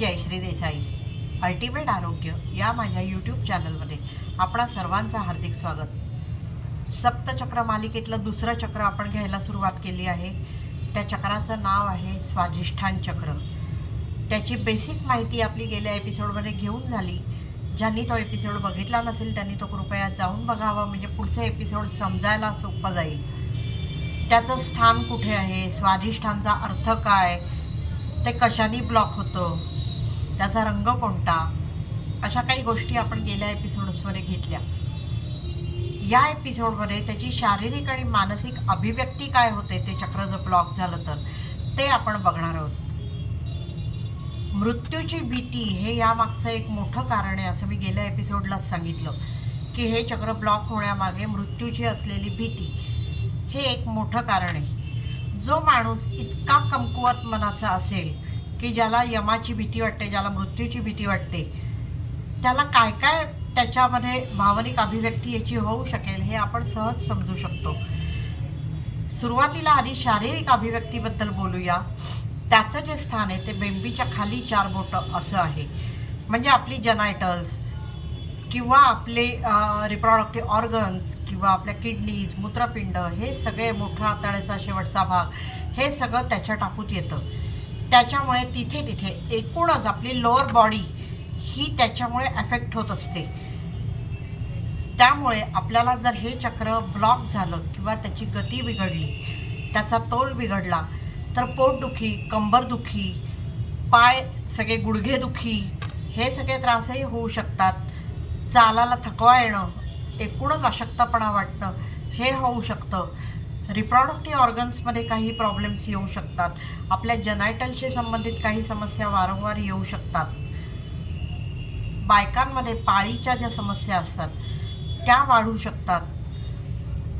Jayashree Desai ultimate आरोग्य या माझ्या यूट्यूब चॅनलमध्ये आपणा सर्वांचं हार्दिक स्वागत. सप्तचक्र मालिकेतलं दुसरं चक्र आपण घ्यायला सुरुवात केली आहे. त्या चक्राचं नाव आहे स्वाधिष्ठान चक्र. त्याची बेसिक माहिती आपली गेल्या एपिसोडमध्ये घेऊन झाली. ज्यांनी तो एपिसोड बघितला नसेल त्यांनी तो कृपया जाऊन बघावा म्हणजे पुढचा एपिसोड समजायला सोपं जाईल. त्याचं स्थान कुठे आहे? स्वाधिष्ठानचा अर्थ काय? ते कशाने ब्लॉक होतं? त्याचा रंग कोणता? अशा काही गोष्टी आपण गेल्या एपिसोड्समध्ये घेतल्या. या एपिसोडमध्ये त्याची शारीरिक आणि मानसिक अभिव्यक्ती काय होते ते चक्र जर ब्लॉक झालं तर ते आपण बघणार आहोत. मृत्यूची भीती हे यामागचं एक मोठं कारण आहे असं मी गेल्या एपिसोडलाच सांगितलं की हे चक्र ब्लॉक होण्यामागे मृत्यूची असलेली भीती हे एक मोठं कारण आहे. जो माणूस इतका कमकुवत मनाचा असेल की ज्याला यमाची भीती वाटते ज्याला मृत्यूची भीती वाटते त्याला काय काय त्याच्यामध्ये भावनिक अभिव्यक्ती याची होऊ शकेल हे आपण सहज समजू शकतो. सुरुवातीला आधी शारीरिक अभिव्यक्तीबद्दल बोलूया. त्याचं जे स्थान आहे ते बेंबीच्या खाली चार बोटं असं आहे. म्हणजे आपली जनायटल्स किंवा आपले रिप्रॉडक्टिव्ह ऑर्गन्स किंवा आपल्या किडनीज मूत्रपिंड हे सगळे मोठा आतड्याचा शेवटचा भाग हे सगळं त्याच्या टाकूत येतं. त्याच्यामुळे तिथे तिथे एकूणच आपली लोअर बॉडी ही त्याच्यामुळे अफेक्ट होत असते. त्यामुळे आपल्याला जर हे चक्र ब्लॉक झालं किंवा त्याची गती बिघडली त्याचा तोल बिघडला तर पोटदुखी कंबरदुखी पाय सगळे गुडघेदुखी हे सगळे त्रासही होऊ शकतात. चालायला थकवा येणं एकूणच अशक्तपणा वाटणं हे होऊ शकतं. रिप्रॉडक्टिव्ह ऑर्गन्समध्ये काही प्रॉब्लेम्स येऊ शकतात. आपल्या जनायटलशी संबंधित काही समस्या वारंवार येऊ शकतात. बायकांमध्ये पाळीच्या ज्या समस्या असतात त्या वाढू शकतात.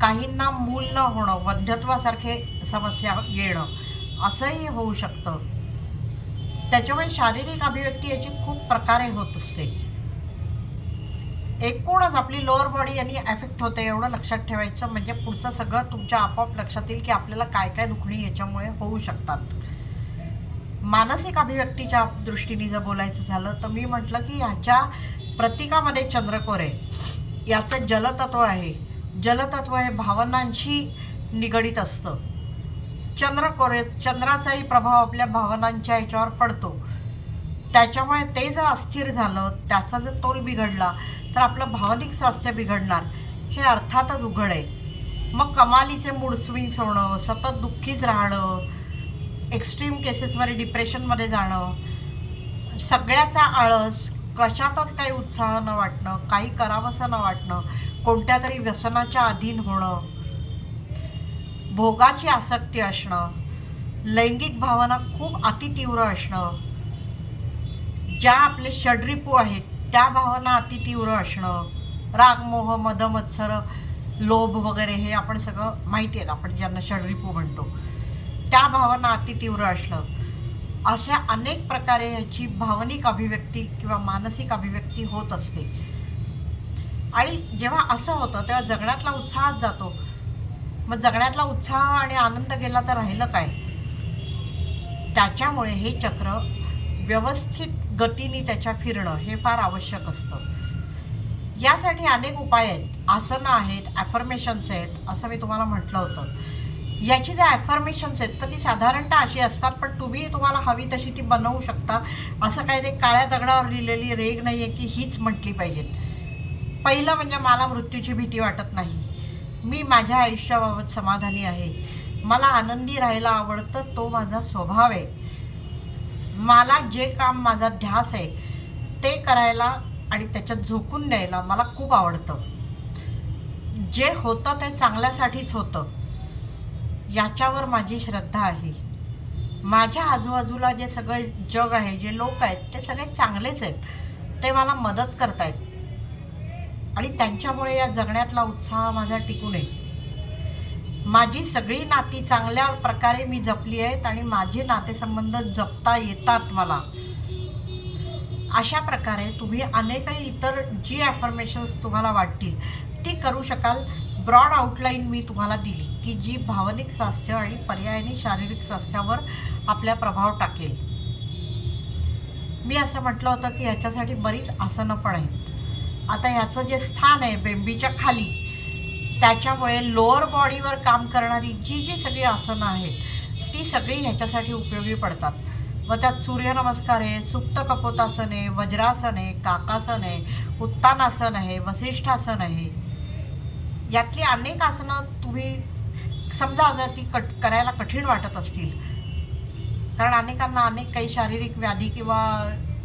काहींना मूल न होणं वंध्यत्वासारखे समस्या येणं असंही होऊ शकतं. त्याच्यामुळे शारीरिक अभिव्यक्ती याची खूप प्रकारे होत असते. एकूणच आपली लोअर बॉडी यांनी ॲफेक्ट होते एवढं लक्षात ठेवायचं. म्हणजे पुढचं सगळं तुमच्या आपोआप लक्षात येईल की आपल्याला काय काय दुखणी याच्यामुळे होऊ शकतात. मानसिक अभिव्यक्तीच्या दृष्टीने जर बोलायचं झालं तर मी म्हटलं की ह्याच्या प्रतीकामध्ये चंद्रकोर आहे. याचं जलतत्व आहे. जलतत्व हे भावनांशी निगडीत असतं. चंद्रकोरे चंद्राचाही प्रभाव आपल्या भावनांच्या याच्यावर पडतो. त्याच्यामुळे ते जर अस्थिर झालं त्याचा जर तोल बिघडला तर आपलं भावनिक स्वास्थ्य बिघडणार हे अर्थातच उघड आहे. मग कमालीचे मूड स्विंग्स होणं सतत दुःखीच राहणं एक्स्ट्रीम केसेसमध्ये डिप्रेशनमध्ये जाणं सगळ्याचा आळस कशातच काही उत्साह न वाटणं काही करावंसं न वाटणं कोणत्या तरी व्यसनाच्या अधीन होणं भोगाची आसक्ती असणं लैंगिक भावना खूप अतितीव्र असणं ज्या आपले षड्रिपू आहेत त्या भावना अतितीव्र असणं रागमोह मदमत्सर मद मत्सर लोभ वगैरे हे आपण सगळं माहिती आहे आपण ज्यांना षड्रिपू म्हणतो. त्या भावना अतितीव्र असणं. अशा अनेक प्रकारे ह्याची भावनिक अभिव्यक्ती किंवा मानसिक अभिव्यक्ती होत असते. आणि जेव्हा असं होतं तेव्हा जगण्यातला उत्साहात जातो. मग जगण्यातला उत्साह आणि आनंद गेला तर राहिलं काय? त्याच्यामुळे हे चक्र व्यवस्थित गतीने त्याच्या फिरणं हे फार आवश्यक असतं. यासाठी अनेक उपाय आहेत. आसनं आहेत ॲफर्मेशन्स आहेत असं मी तुम्हाला म्हटलं होतं. याची ज्या ॲफर्मेशन्स आहेत तर ती साधारणतः अशी असतात पण तुम्ही तुम्हाला हवी तशी ती बनवू शकता. असं काही ते काळ्या दगडावर लिहिलेली रेग नाही आहे की हीच म्हटली पाहिजेत. पहिलं म्हणजे मला मृत्यूची भीती वाटत नाही. मी माझ्या आयुष्याबाबत समाधानी आहे. मला आनंदी राहायला आवडतं तो माझा स्वभाव आहे. मला जे काम माझा ध्यास आहे ते करायला आणि त्याच्यात झोकून द्यायला मला खूप आवडतं. जे होतं ते चांगल्यासाठीच होतं. याच्यावर माझी श्रद्धा आहे. माझ्या आजूबाजूला जे सगळे जग आहे जे लोक आहेत ते सगळे चांगलेच आहेत. ते मला मदत करतायत. आणि त्यांच्यामुळे या जगण्यातला उत्साह माझा टिकून आहे. माझी सगळी नाती चांगल्या प्रकारे मी जपली आहेत आणि माझे नातेसंबंध जपता येतात मला. अशा प्रकारे तुम्ही अनेकही इतर जी ॲफर्मेशन्स तुम्हाला वाटतील ती करू शकाल. ब्रॉड आउटलाईन मी तुम्हाला दिली की जी भावनिक स्वास्थ्य आणि पर्यायाने शारीरिक स्वास्थ्यावर आपल्या प्रभाव टाकेल. मी असं म्हटलं होतं की ह्याच्यासाठी बरीच आसनं पण आहेत. आता ह्याचं जे स्थान आहे बेंबीच्या खाली त्याच्यामुळे लोअर बॉडीवर काम करणारी जी जी सगळी आसनं आहेत ती सगळी ह्याच्यासाठी उपयोगी पडतात. व त्यात सूर्यनमस्कार आहे सुप्त कपोतासन आहे वज्रासन आहे काकासन आहे उत्तानासन आहे वसिष्ठासन आहे. यातली अनेक आसनं तुम्ही समजा जर ती कट करायला कठीण वाटत असतील कारण अनेकांना अनेक काही शारीरिक व्याधी किंवा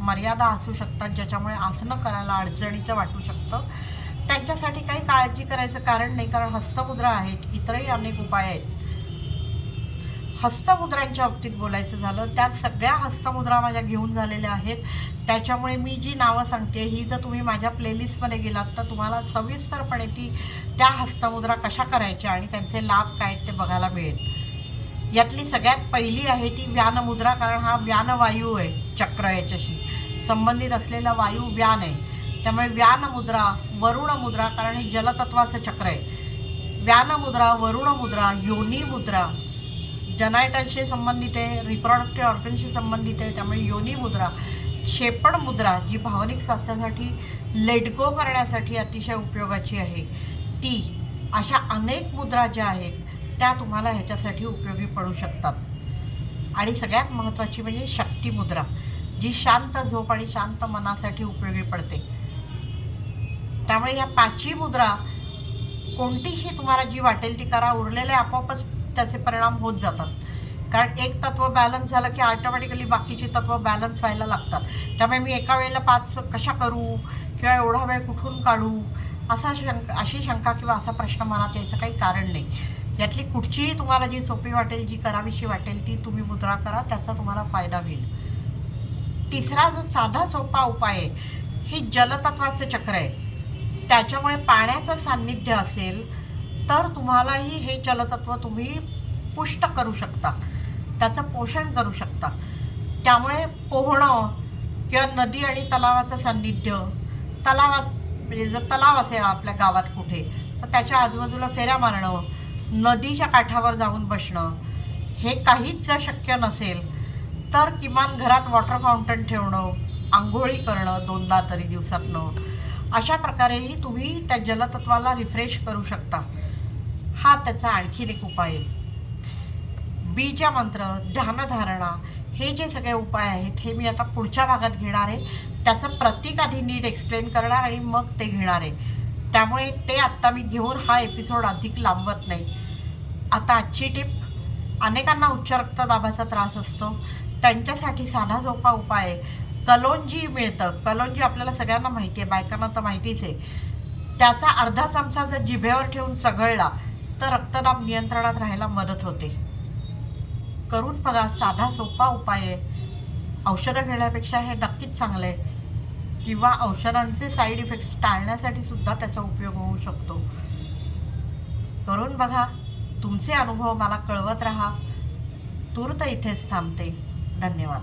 मर्यादा असू शकतात ज्याच्यामुळे आसनं करायला अडचणीचं वाटू शकतं. त्यांच्यासाठी काही काळजी करायचं कारण नाही कारण हस्तमुद्रा आहेत इतरही अनेक उपाय आहेत. हस्तमुद्रांच्या बाबतीत बोलायचं झालं त्या सगळ्या हस्तमुद्रा माझ्या घेऊन झालेल्या आहेत. त्याच्यामुळे मी जी नावं सांगते ही जर तुम्ही माझ्या प्लेलिस्टमध्ये गेलात तर तुम्हाला सविस्तरपणे ती त्या हस्तमुद्रा कशा करायच्या आणि त्यांचे लाभ काय आहेत ते बघायला मिळेल. यातली सगळ्यात पहिली आहे ती व्यानमुद्रा कारण हा व्यानवायू आहे चक्र याच्याशी. संबंधित असलेला वायू व्यान आहे. त्यामुळे व्यानमुद्रा वरुणमुद्रा कारण हे जलतत्वाचं चक्र आहे. व्यानमुद्रा वरुणमुद्रा योनी मुद्रा जनायटलशी संबंधित आहे रिप्रॉडक्टिव्ह ऑर्गनशी संबंधित आहे त्यामुळे योनी मुद्रा क्षेपण मुद्रा जी भावनिक स्वास्थ्यासाठी लेटगो करण्यासाठी अतिशय उपयोगाची आहे. ती अशा अनेक मुद्रा ज्या आहेत त्या तुम्हाला ह्याच्यासाठी उपयोगी पडू शकतात. आणि सगळ्यात महत्त्वाची म्हणजे शक्ती मुद्रा जी शांत झोप आणि शांत मनासाठी उपयोगी पडते. त्यामुळे ह्या पाचवी मुद्रा कोणतीही तुम्हाला जी वाटेल ती करा. उरलेले आपोआपच त्याचे परिणाम होत जातात. कारण एक तत्व बॅलन्स झालं की ऑटोमॅटिकली बाकीची तत्व बॅलन्स व्हायला लागतात. त्यामुळे मी एका वेळेला पाच कशा करू? किंवा एवढा वेळ कुठून काढू? असा शंका अशी शंका किंवा असा प्रश्न मनात यायचं काही कारण नाही. यातली कुठचीही तुम्हाला जी सोपी वाटेल जी करावीशी वाटेल ती तुम्ही मुद्रा करा. त्याचा तुम्हाला फायदा होईल. तिसरा जो साधा सोपा उपाय आहे हे जलतत्वाचं चक्र आहे. त्याच्यामुळे पाण्याचं सान्निध्य असेल तर तुम्हालाही हे जलतत्व तुम्ही पुष्ट करू शकता. त्याचं पोषण करू शकता. त्यामुळे पोहणं किंवा नदी आणि तलावाचं सान्निध्य तलावात म्हणजे जर तलाव असेल आपल्या गावात कुठे तर त्याच्या आजूबाजूला फेऱ्या मारणं नदीच्या काठावर जाऊन बसणं हे काहीच जर शक्य नसेल तर किमान घरात वॉटर फाउंटन ठेवणं आंघोळी करणं दोनदा तरी दिवसातनं. अशा प्रकारेही तुम्ही त्या जलतत्वाला रिफ्रेश करू शकता. हा त्याचा आणखीन एक उपाय आहे. बीजा मंत्र ध्यानधारणा हे जे सगळे उपाय आहेत हे मी आता पुढच्या भागात घेणार आहे. त्याचं प्रतीक आधी नीट एक्सप्लेन करणार आणि मग ते घेणार आहे. त्यामुळे ते आत्ता मी घेऊन हा एपिसोड अधिक लांबवत नाही. आता आजची टिप अनेकांना उच्च रक्तदाबाचा त्रास असतो. त्यांच्यासाठी साधा झोपा उपाय आहे. कलोंजी मिळतं. कलोंजी आपल्याला सगळ्यांना माहिती आहे बायकांना तर माहितीच आहे. त्याचा अर्धा चमचा जर जिभेवर ठेवून चघळला तर रक्तदाब नियंत्रणात राहायला मदत होते. करून बघा साधा सोपा उपाय आहे. औषधं घेण्यापेक्षा हे नक्कीच चांगलं आहे. किंवा औषधांचे साईड इफेक्ट्स टाळण्यासाठी सुद्धा त्याचा उपयोग होऊ शकतो. करून बघा तुमचे अनुभव मला कळवत राहा. तूर्त इथेच थांबते. धन्यवाद.